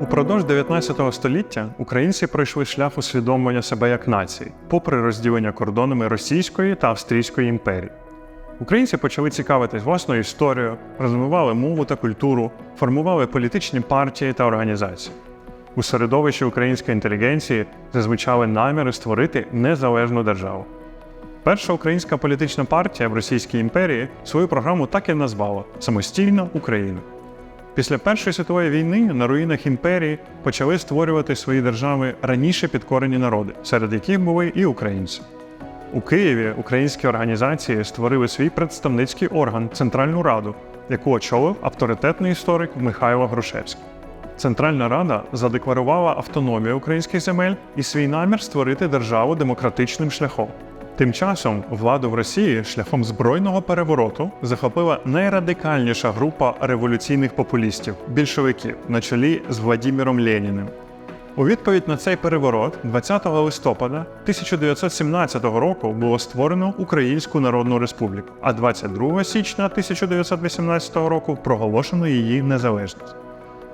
Упродовж 19 століття українці пройшли шлях усвідомлення себе як нації, попри розділення кордонами Російської та Австрійської імперії. Українці почали цікавитись власною історією, розвивали мову та культуру, формували політичні партії та організації. У середовищі української інтелігенції зазвучали наміри створити незалежну державу. Перша українська політична партія в Російській імперії свою програму так і назвала Самостійна Україна. Після Першої світової війни на руїнах імперії почали створювати свої держави раніше підкорені народи, серед яких були і українці. У Києві українські організації створили свій представницький орган Центральну Раду, яку очолив авторитетний історик Михайло Грушевський. Центральна Рада задекларувала автономію українських земель і свій намір створити державу демократичним шляхом. Тим часом владу в Росії шляхом збройного перевороту захопила найрадикальніша група революційних популістів більшовиків на чолі з Владіміром Леніним. У відповідь на цей переворот, 20 листопада 1917 року було створено Українську Народну Республіку, а 22 січня 1918 року проголошено її незалежність.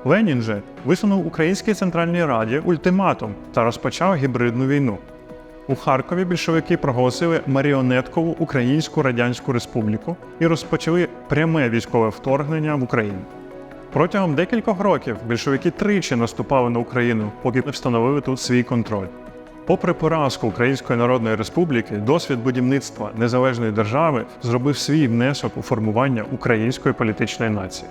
Ленін же висунув Українській Центральній Раді ультиматум та розпочав гібридну війну. У Харкові більшовики проголосили маріонеткову Українську Радянську Республіку і розпочали пряме військове вторгнення в Україну. Протягом декількох років більшовики тричі наступали на Україну, поки не встановили тут свій контроль. Попри поразку Української Народної Республіки, досвід будівництва незалежної держави зробив свій внесок у формування української політичної нації.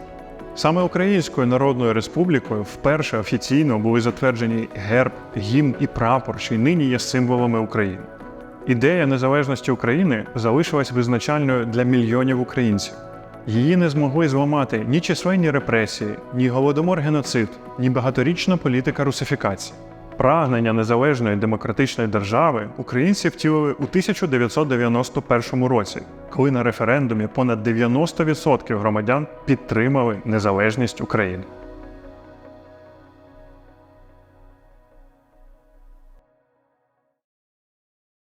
Саме Українською Народною Республікою вперше офіційно були затверджені герб, гімн і прапор, що й нині є символами України. Ідея незалежності України залишилась визначальною для мільйонів українців. Її не змогли зламати ні численні репресії, ні голодомор геноцид, ні багаторічна політика русифікації. Прагнення незалежної демократичної держави українці втілили у 1991 році, коли на референдумі понад 90% громадян підтримали незалежність України.